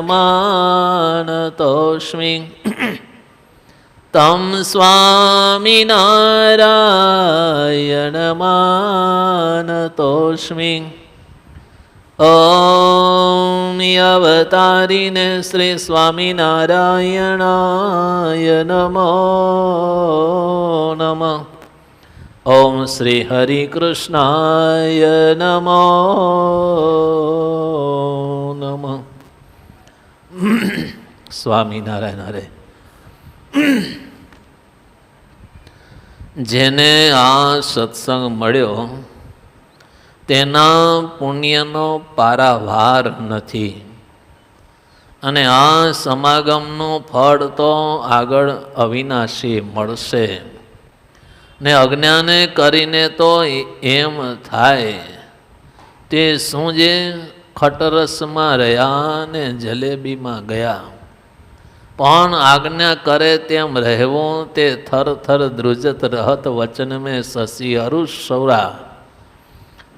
માનતોષ્મિ. तं માનતોષ્મિ. ॐ શ્રી સ્વામિનારાયણાય નમો નમઃ. ઓમ શ્રી હરિકૃષ્ણાય નમો નમઃ. સ્વામિનારાયણ હરે. જેને આ સત્સંગ મળ્યો, તેના પુણ્યનો પારાવાર નથી. અને આ સમાગમનું ફળ તો આગળ અવિનાશી મળશે. ને અજ્ઞાને કરીને તો એમ થાય. તે શું જે ખટરસમાં રહ્યા ને જલેબીમાં ગયા. પણ આજ્ઞા કરે તેમ રહેવું તે થર થર ધ્રુજત રહત વચન મેં શશી અરુષ સૌરા.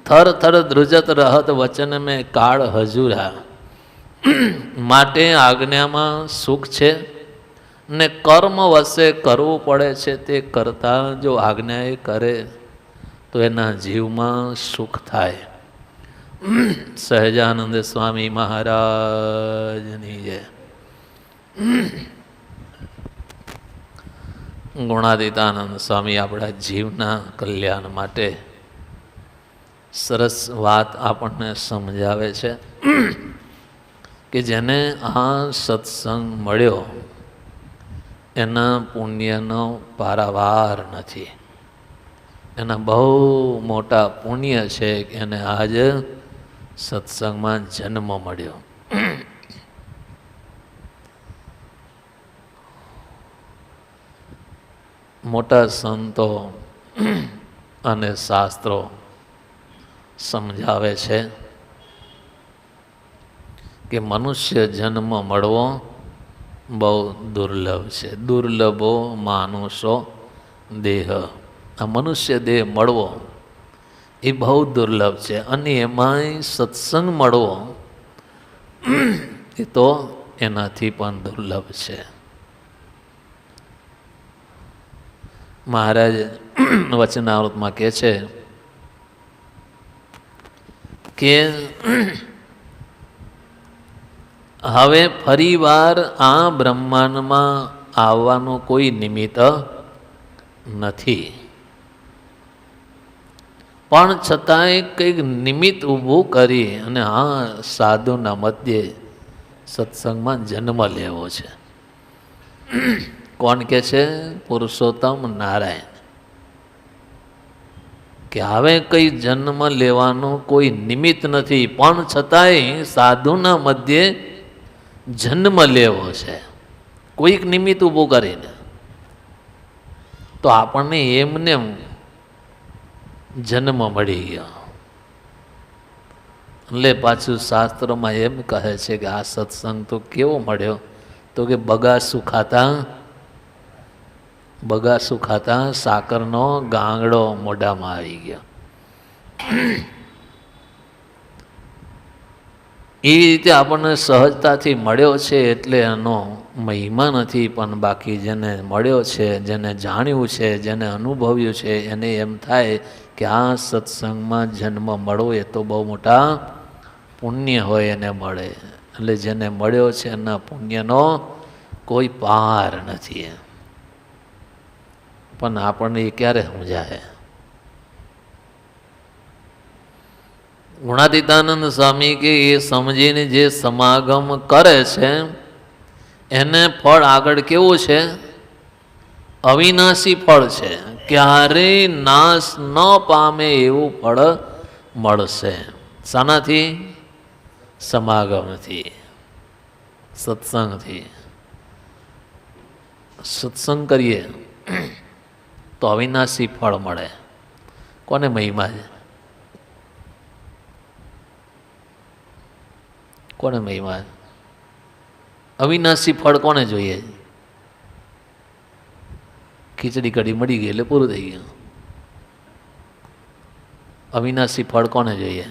થર થર ધ્રુજત રહત વચન મેં કાળ હજુરા. માટે આજ્ઞામાં સુખ છે? ને કર્મ વશે કરવું પડે છે તે કરતા જો આજ્ઞા એ કરે, તો એના જીવમાં સુખ થાય. સહજાનંદ સ્વામી મહારાજની જય. ગુણાદિતાનંદ સ્વામી આપણા જીવના કલ્યાણ માટે સરસ વાત આપણને સમજાવે છે કે જેને આ સત્સંગ મળ્યો એના પુણ્યનો પારાવાર નથી. એના બહુ મોટા પુણ્ય છે એને આજ સત્સંગમાં જન્મ મળ્યો. મોટા સંતો અને શાસ્ત્રો સમજાવે છે કે મનુષ્ય જન્મ મળવો બહુ દુર્લભ છે. દુર્લભો માનુષો દેહ. આ મનુષ્ય દેહ મળવો એ બહુ દુર્લભ છે. અને એમાંય સત્સંગ મળવો એ તો એનાથી પણ દુર્લભ છે. મહારાજ વચનાવૃતમાં કહે છે કે હવે ફરીવાર આ બ્રહ્માંડમાં આવવાનું કોઈ નિમિત્ત નથી. પણ છતાંય કંઈક નિમિત્ત ઊભું કરી અને હા સાધુના મધ્યે સત્સંગમાં જન્મ લેવો છે. કોણ કે છે? પુરુષોત્તમ નારાયણ. કે હવે કંઈ જન્મ લેવાનું કોઈ નિમિત્ત નથી, પણ છતાંય સાધુના મધ્યે જન્મ લેવો છે. કોઈક નિમિત્ત ઊભું કરીને. તો આપણને એમને જન્મ મળી ગયો. એટલે પાછું શાસ્ત્રોમાં એમ કહે છે કે આ સત્સંગ તો કેવો મળ્યો? તો કે બગાસું ખાતા બગાસું ખાતા સાકરનો ગાંગડો મોઢામાં આવી ગયો. એ રીતે આપણને સહજતાથી મળ્યો છે એટલે એનો મહિમા નથી, પણ બાકી જેને મળ્યો છે, જેને જાણ્યું છે, જેને અનુભવ્યું છે, એને એમ થાય કે આ સત્સંગમાં જન્મ મળવો એ તો બહુ મોટા પુણ્ય હોય એને મળે. એટલે જેને મળ્યો છે એના પુણ્યનો કોઈ પાર નથી પણ આપણને એ ક્યારે સમજાય? ગુણાતીતાનંદ સ્વામી કે એ સમજીને જે સમાગમ કરે છે, એને ફળ આગળ કેવું છે? અવિનાશી ફળ છે. ક્યારેય નાશ ન પામે એવું ફળ મળશે. શાનાથી? સમાગમથી. સત્સંગથી. સત્સંગ કરીએ તો અવિનાશી ફળ મળે. કોને મહિમા છે? કોને મહિમા? અવિનાશી ફળ કોને જોઈએ? ખીચડી કઢી મળી ગઈ એટલે પૂરું થઈ ગયું. અવિનાશી ફળ કોને જોઈએ?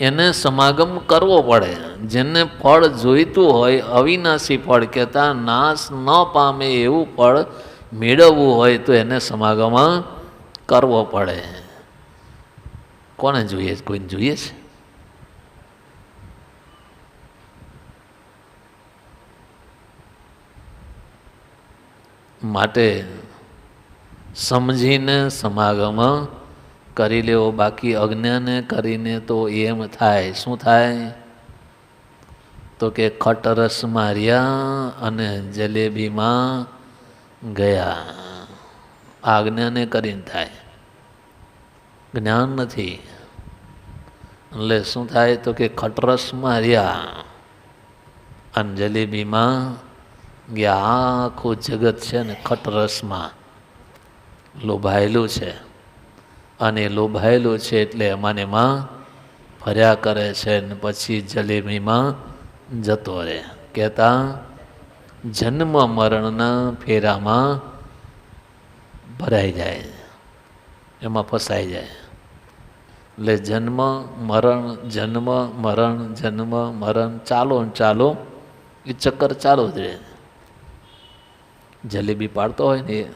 એને સમાગમ કરવો પડે. જેને ફળ જોઈતું હોય, અવિનાશી ફળ કહેતા નાશ ન પામે એવું ફળ મેળવવું હોય તો એને સમાગમ કરવો પડે. કોને જોઈએ? કોઈને જોઈએ છે? માટે સમજીને સમાગમ કરી લેવો, બાકી અજ્ઞાને કરીને તો એમ થાય. શું થાય? તો કે ખટરસ માર્યા અને જલેબીમાં ગયા. આજ્ઞાને કરીને થાય. જ્ઞાન નથી. એટલે શું થાય તો કે ખટરસમાં રહ્યા. અને જલેબીમાં ગયા આખું જગત છે ને ખટરસમાં લોભાયેલું છે. અને લોભાયેલું છે એટલે અમાને માં ફર્યા કરે છે ને પછી જલેબીમાં જતો રહે. કહેતા, જન્મ મરણના ફેરામાં ભરાઈ જાય. એમાં ફસાઈ જાય. એટલે જન્મ, મરણ જન્મ મરણ જન્મ, મરણ, ચાલો ને ચાલો, એ ચક્કર ચાલુ જ રહે. જલેબી પાડતો હોય ને એ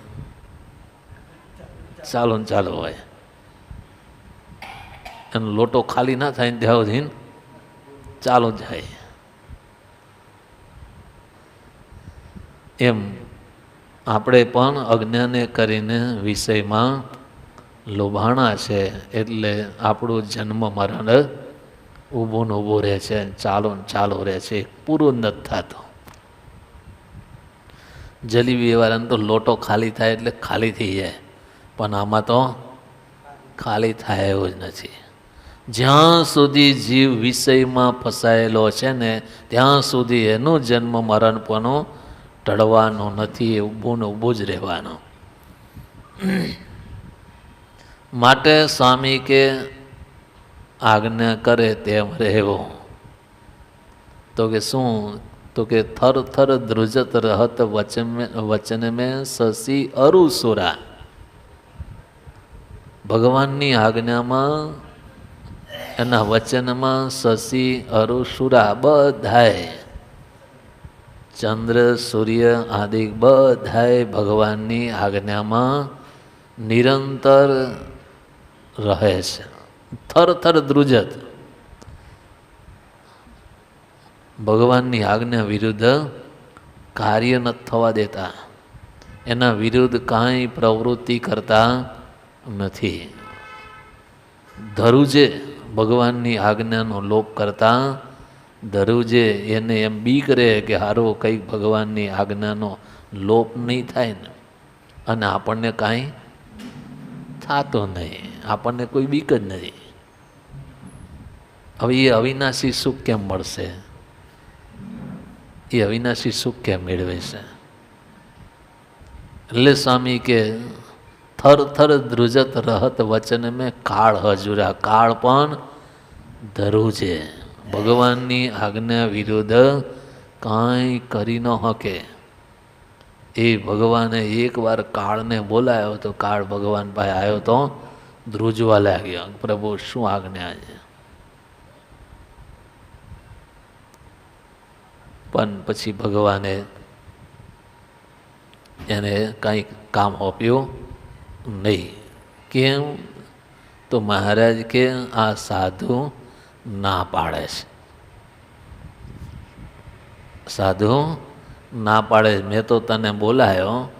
ચાલો ને ચાલો હોય. એનો લોટો ખાલી ના થાય ને ત્યાં સુધી ચાલુ જાય એમ આપણે પણ અજ્ઞાને કરીને વિષયમાં લોભાણા છે એટલે આપણું જન્મ મરણ ઊભું ને ઊભું રહે છે, ચાલો ને ચાલુ રહે છે. પૂરું નથી થતો. જલેબી વાળાને તો લોટો ખાલી થાય એટલે ખાલી થઈ જાય. પણ આમાં તો ખાલી થાય એવું જ નથી. જ્યાં સુધી જીવ વિષયમાં ફસાયેલો છે ને, ત્યાં સુધી એનું જન્મ મરણ પણ ટળવાનું નથી, ઊભું ને ઊભું જ રહેવાનું. માટે સ્વામી કે આજ્ઞા કરે તેમ રહેવો તો કે શું? તો કે થર થર ધ્રુજત રહત વચન વચન મેં શશી અરુસુરા ભગવાનની આજ્ઞામાં, એના વચનમાં શશી અરુસુરા બધાય. ચંદ્ર, સૂર્ય આદિ બધાય ભગવાનની આજ્ઞામાં નિરંતર રહે છે. થર થર ધ્રુજત. ભગવાનની આજ્ઞા વિરુદ્ધ કાર્ય નથી થવા દેતા. એના વિરુદ્ધ કાંઈ પ્રવૃત્તિ કરતા નથી. ધરુજે ભગવાનની આજ્ઞાનો લોપ કરતા. ધરુજે એને એમ બીક રહે કે હારો કંઈક ભગવાનની આજ્ઞાનો લોપ નહીં થાય ને. અને આપણને કાંઈ થતો નહીં. આપણને કોઈ બીક જ નથી. હવે એ અવિનાશી સુખ કેમ મળશે? એ અવિનાશી સુખ કેમ મેળવે છે એટલે સ્વામી કે, થર થર ધ્રુજત રહત વચન મેં કાળ હજુરા. કાળ પણ ધરું છે. ભગવાનની આજ્ઞા વિરુદ્ધ કાંઈ કરી ન હકે. એ ભગવાને એકવાર કાળને બોલાયો તો કાળ ભગવાન પાસે આવ્યો તો ધ્રુજવા લાગ્યો પ્રભુ, શું આજ્ઞા છે? પણ પછી ભગવાને એને કંઈ કામ આપ્યું નહીં. કેમ? તો મહારાજ કે આ સાધુ ના પાડે છે. સાધુ, ના પાડે મેં તો તને બોલાયો.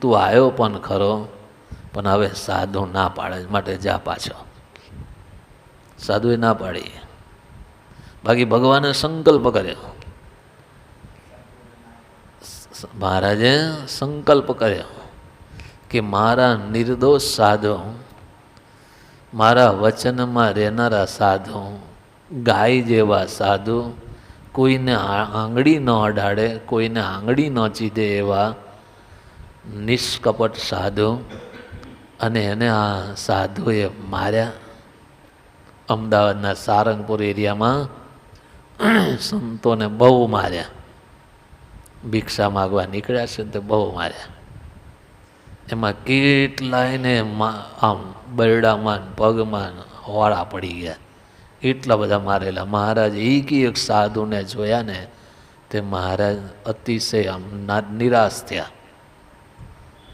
તું આવ્યો પણ ખરો. પણ હવે સાધુ ના પાડે માટે જા પાછો. સાધુએ ના પાડી. બાકી ભગવાને સંકલ્પ કર્યો. મહારાજે સંકલ્પ કર્યો કે મારા નિર્દોષ સાધુ, મારા વચનમાં રહેનારા સાધુ, ગાય જેવા સાધુ, કોઈને આંગળી ન અડાડે, કોઈને આંગળી ન ચીધે એવા નિષ્કપટ સાધુ અને એને આ સાધુએ માર્યા. અમદાવાદના સારંગપુર એરિયામાં સંતોને બહુ માર્યા. ભિક્ષા માગવા નીકળ્યા છે તે બહુ માર્યા. એમાં કેટલાયને આમ બરડામાં પગમાં હોળા પડી ગયા. એટલા બધા મારેલા. મહારાજ એક એક સાધુને જોયા ને તે મહારાજ અતિશય આમ નિરાશ થયા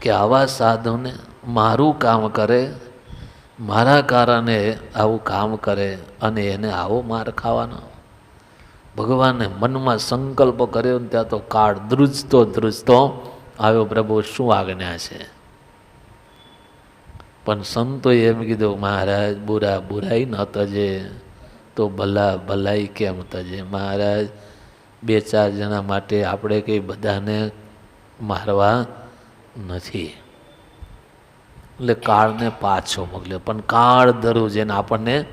કે આવા સાધુને મારું કામ કરે, મારા કારણે આવું કામ કરે અને એને આવો માર ખાવાનો. ભગવાને મનમાં સંકલ્પ કર્યો ને ત્યાં તો કાળ ધ્રુજતો ધ્રુજતો આવ્યો, પ્રભુ શું આજ્ઞા છે? પણ સંતોએ એમ કીધું, મહારાજ, બુરા બુરાઈ ન તજે, તો ભલા ભલાઈ કેમ તજે? મહારાજ, બે ચાર જણા માટે આપણે કંઈ બધાને મારવા નથી. એટલે કાળને પાછો મોકલ્યો પણ કાળ ધરું જેને આપણને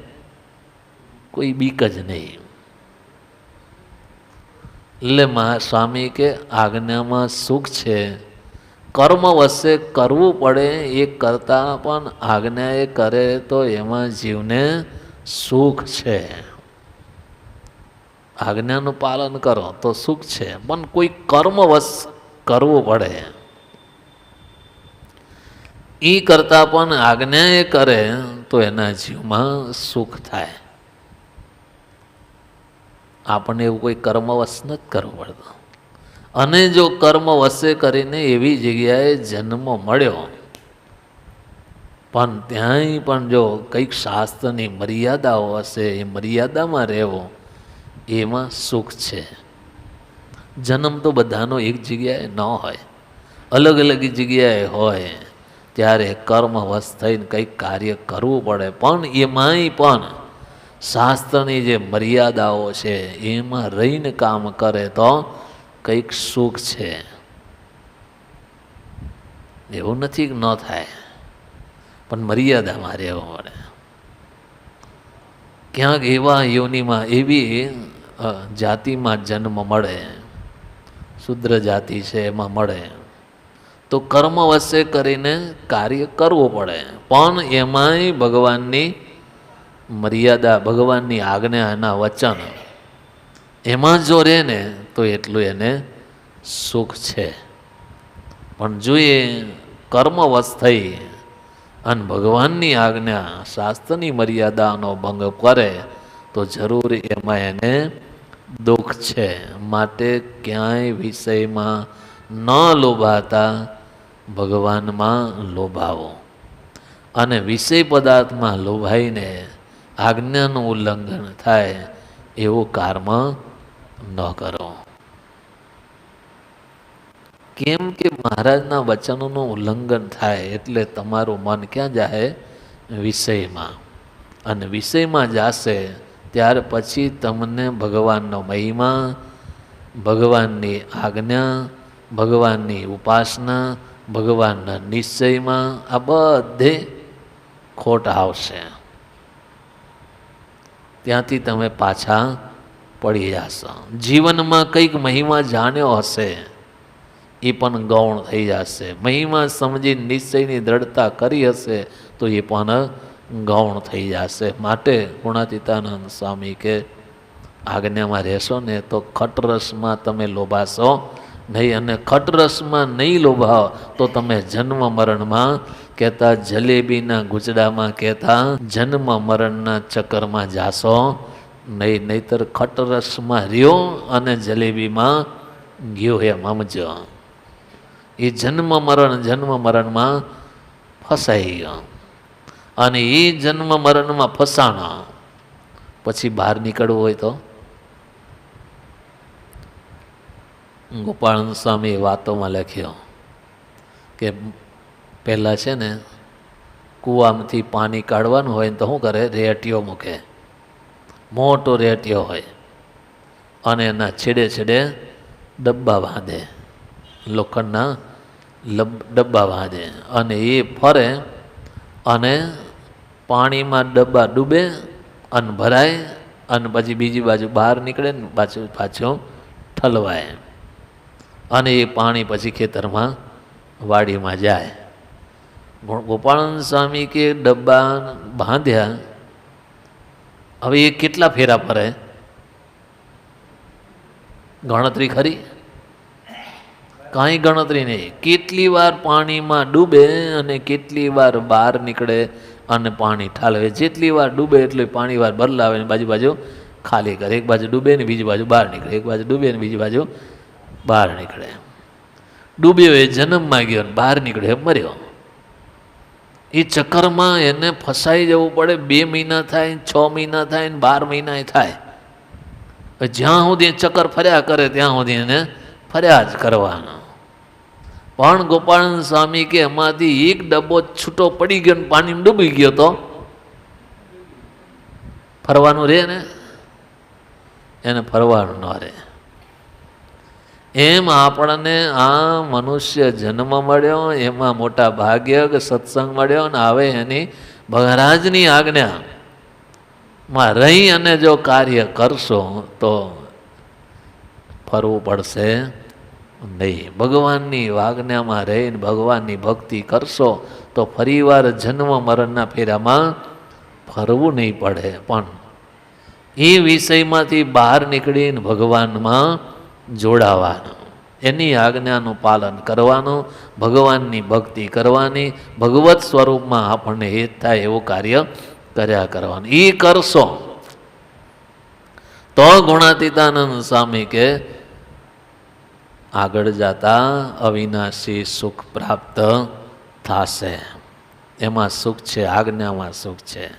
કોઈ બીક જ નહીં. એટલે સ્વામી કે આજ્ઞામાં સુખ છે. કર્મ વશે કરવું પડે, એ કરતાં પણ આજ્ઞા એ કરે તો એમાં જીવને સુખ છે. આજ્ઞાનું પાલન કરો તો સુખ છે. પણ કોઈ કર્મવશ કરવું પડે. એ કરતાં પણ આજ્ઞા એ કરે, તો એના જીવમાં સુખ થાય. આપણને એવું કોઈ કર્મવશ નથી કરવું પડતું. અને જો કર્મ વશે કરીને એવી જગ્યાએ જન્મ મળ્યો, પણ ત્યાંય પણ જો કંઈક શાસ્ત્રની મર્યાદાઓ હશે, એ મર્યાદામાં રહેવો, એમાં સુખ છે. જન્મ તો બધાનો એક જગ્યાએ ન હોય અલગ અલગ જગ્યાએ હોય. ત્યારે કર્મવશ થઈને કંઈક કાર્ય કરવું પડે. પણ એમાંય પણ શાસ્ત્રની જે મર્યાદાઓ છે, એમાં રહીને કામ કરે તો કંઈક સુખ છે. એવું નથી ન થાય, પણ મર્યાદામાં રહેવું પડે. ક્યાંક એવા યોનિમાં એવી જાતિમાં જન્મ મળે, શુદ્ર જાતિ છે, એમાં મળે. તો કર્મ વશે કરીને કાર્ય કરવું પડે. પણ એમાંય ભગવાનની મર્યાદા, ભગવાનની આજ્ઞા એના વચન. એમાં જો રહે ને, તો એટલું એને સુખ છે. પણ જોઈએ કર્મવશ થઈ અને ભગવાનની આજ્ઞા, શાસ્ત્રની મર્યાદાનો ભંગ કરે, તો જરૂર એમાં એને દુઃખ છે. માટે ક્યાંય વિષયમાં ન લોભાતા ભગવાનમાં લોભાવો. અને વિષય પદાર્થમાં લોભાઈને આજ્ઞાનું ઉલ્લંઘન થાય એવું કર્મ ન કરો. કેમ કે મહારાજના વચનોનું ઉલ્લંઘન થાય એટલે તમારું મન ક્યાં જાય વિષયમાં. અને વિષયમાં જાશે ત્યાર પછી તમને ભગવાનનો મહિમા, ભગવાનની આજ્ઞા, ભગવાનની ઉપાસના ભગવાનના નિશ્ચયમાં આ બધે ખોટ આવશે. ત્યાંથી તમે પાછા પડી જશો. જીવનમાં કંઈક મહિમા જાણ્યો હશે, એ પણ ગૌણ થઈ જશે. મહિમા સમજી નિશ્ચયની દ્રઢતા કરી હશે, તો એ પણ ગૌણ થઈ જશે. માટે ગુણાતીતાનંદ સ્વામી કે, આજ્ઞામાં રહેશો ને તો ખટરસમાં તમે લોભાશો. નહીં, અને ખટરસમાં નહીં લોભાવ, તો તમે જન્મ મરણમાં કહેતા જલેબીના ગુજડામાં કહેતા જન્મ મરણના ચક્કરમાં જાશો. નહીં, નહીતર ખટરસમાં રહ્યો અને જલેબીમાં ગયો એમ સમજો એ જન્મ મરણ, જન્મ મરણમાં ફસાઈ ગયો અને એ જન્મ મરણમાં ફસાણો. પછી બહાર નીકળવું હોય તો? ગોપાળન સ્વામી વાતોમાં લખ્યો કે પહેલાં છે ને કૂવામાંથી પાણી કાઢવાનું હોય ને તો શું કરે? રેટીઓ મૂકે. મોટો રેટીઓ હોય અને એના છેડે છેડે ડબ્બા વાંધે. લોખંડના ડબ્બા વાંધે અને એ ફરે અને પાણીમાં ડબ્બા ડૂબે અને ભરાય અને પછી બીજી બાજુ બહાર નીકળે ને પાછું પાછું ઠલવાય. અને એ પાણી પછી ખેતરમાં વાડીમાં જાય. ગો- ગોપાળન સ્વામી કે ડબ્બા બાંધ્યા. હવે એ કેટલા ફેરા ફરે? ગણતરી ખરી? કાંઈ ગણતરી નહીં. કેટલી વાર પાણીમાં ડૂબે અને કેટલી વાર બહાર નીકળે અને પાણી ઠાલવે. જેટલી વાર ડૂબે એટલી પાણી વાર બદલાવે બાજુ બાજુ ખાલી કરે. એક બાજુ ડૂબે ને બીજી બાજુ બહાર નીકળે. એક બાજુ ડૂબે ને બીજી બાજુ બહાર નીકળે. ડૂબ્યો એ જન્મ માગ્યો ને બહાર નીકળ્યો એ મર્યો. એ ચક્કરમાં એને ફસાઈ જવું પડે, બે મહિના થાય, છ મહિના થાય, ને બાર મહિના થાય. જ્યાં સુધી ચક્કર ફર્યા કરે, ત્યાં સુધી એને ફર્યા જ કરવાનો. પણ ગોપાલ સ્વામી કે, એમાંથી એક ડબ્બો છૂટો પડી ગયો ને પાણીમાં ડૂબી ગયો તો? ફરવાનું રહે ને? એને ફરવાનું ન રહે એમ આપણને આ મનુષ્ય જન્મ મળ્યો, એમાં મોટા ભાગ્ય કે સત્સંગ મળ્યો ને હવે એની મહારાજની આજ્ઞા. માં રહી અને જો કાર્ય કરશો તો ફરવું પડશે નહીં. ભગવાનની આજ્ઞામાં રહીને ભગવાનની ભક્તિ કરશો તો ફરીવાર જન્મ મરણના ફેરામાં ફરવું નહીં પડે. પણ એ વિષયમાંથી બહાર નીકળીને ભગવાનમાં જોડાવાનું. એની આજ્ઞાનું પાલન કરવાનું, ભગવાનની ભક્તિ કરવાની, ભગવત સ્વરૂપમાં આપણને હેત થાય એવું કાર્ય કર્યા કરવાનું. એ કરશો. તો ગુણાતીતાનંદ સ્વામી કે, આગળ જતા અવિનાશી સુખ પ્રાપ્ત થશે. એમાં સુખ છે, આજ્ઞામાં સુખ છે.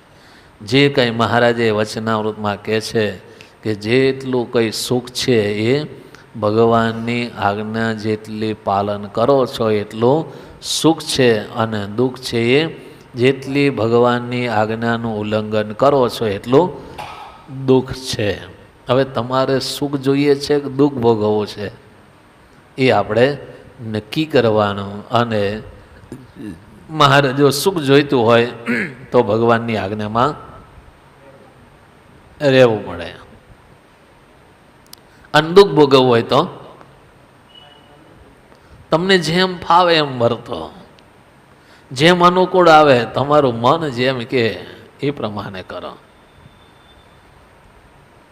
જે કંઈ મહારાજે વચનાવૃતમાં કહે છે કે, જેટલું કંઈ સુખ છે એ ભગવાનની આજ્ઞા જેટલી પાલન કરો છો એટલું સુખ છે અને દુઃખ છે એ જેટલી ભગવાનની આજ્ઞાનું ઉલ્લંઘન કરો છો એટલું દુઃખ છે. હવે તમારે સુખ જોઈએ છે કે દુઃખ ભોગવવું છે? એ આપણે નક્કી કરવાનું અને મહારાજ જો સુખ જોઈતું હોય તો ભગવાનની આજ્ઞામાં રહેવું પડે. અને દુઃખ ભોગવવું હોય તો? તમને જેમ ફાવે એમ વર્તો. જેમ અનુકૂળ આવે તમારું મન જેમ કે એ પ્રમાણે કરો.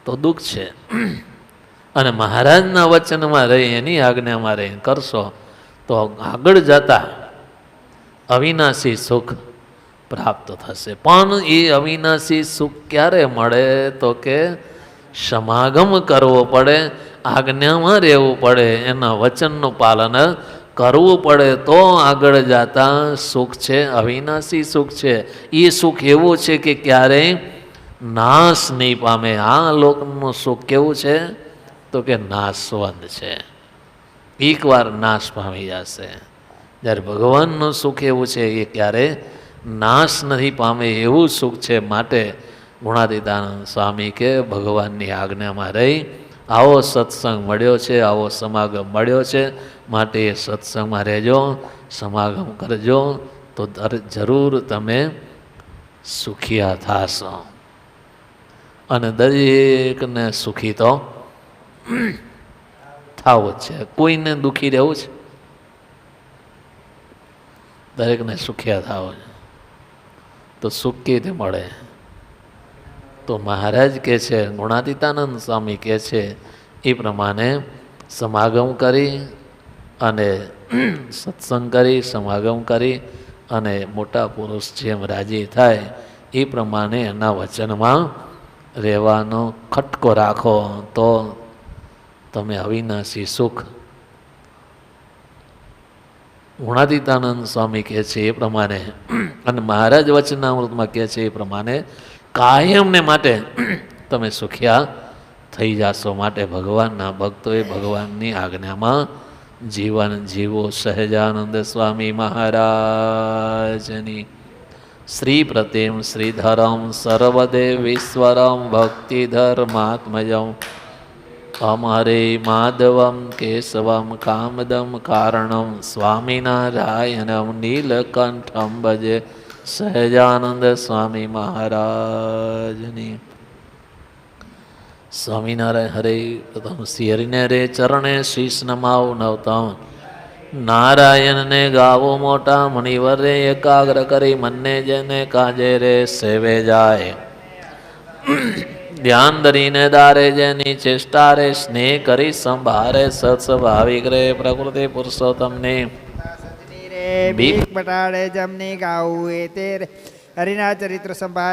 તો દુઃખ છે. અને મહારાજના વચનમાં રહી, એની આજ્ઞામાં રહી, કરશો તો આગળ જતા અવિનાશી સુખ પ્રાપ્ત થશે. પણ એ અવિનાશી સુખ ક્યારે મળે? તો કે સમાગમ કરવો પડે, આજ્ઞામાં રહેવું પડે, એના વચનનું પાલન કરવું પડે, તો આગળ જતા સુખ છે, અવિનાશી સુખ છે. એ સુખ એવું છે કે ક્યારેય નાશ નહીં પામે. આ લોકનું સુખ કેવું છે? તો કે નાશવંત છે. એકવાર નાશ પામી જશે. જ્યારે ભગવાનનું સુખ એવું છે, એ ક્યારે નાશ નથી પામે એવું સુખ છે માટે ગુણાતીતાનંદ સ્વામી કે ભગવાનની આજ્ઞામાં રહી. આવો સત્સંગ મળ્યો છે, આવો સમાગમ મળ્યો છે, માટે એ સત્સંગમાં રહેજો, સમાગમ કરજો, તો જરૂર તમે સુખિયા થાશો. અને દરેકને સુખી તો થવું જ છે. કોઈને દુઃખી રહેવું છે? દરેકને સુખિયા થવું છે. તો સુખ કેવી મળે? તો મહારાજ કહે છે, ગુણાતીતાનંદ સ્વામી કહે છે, એ પ્રમાણે સમાગમ કરી અને સત્સંગ કરી, સમાગમ કરી અને મોટા પુરુષ જેમ રાજી થાય, એ પ્રમાણે એના વચનમાં રહેવાનો ખટકો રાખો, તો તમે અવિનાશી સુખ. ગુણાતીતાનંદ સ્વામી કહે છે એ પ્રમાણે, અને મહારાજ વચનામૃતમાં કહે છે એ પ્રમાણે કાયમને માટે તમે સુખિયા થઈ જાશો માટે ભગવાનના ભક્તોએ ભગવાનની આજ્ઞામાં જીવન જીવો સહજાનંદ સ્વામી મહારાજની. શ્રી પ્રતિમ શ્રીધરમ સર્વદેવીશ્વરમ ઈશ્વરમ ભક્તિધર્માત્મજમ અમારે માધવમ કેશવમ કામદમ કારણમ સ્વામિનારાયણમ નીલકંઠમ ભજે. સહજાનંદ સ્વામી મહારાજની. સ્વામિનારાયણ હરે પ્રથમ શિયરીને રે ચરણે શીશ નમાવ નવતમ. નારાયણને ગાવો મોટા મણિવરે એકાગ્ર કરી મનને જેને કાજે રે સેવે જાય. ધ્યાન ધરીને દારે જેની ચેષ્ટા રે સ્નેહ કરી સંભારે સત્સ્વભાવિક રે પ્રકૃતિ પુરુષોત્તમની. ભીખ પટાડે જમની ગાવું એ તેર. હરિના ચરિત્ર સંભાર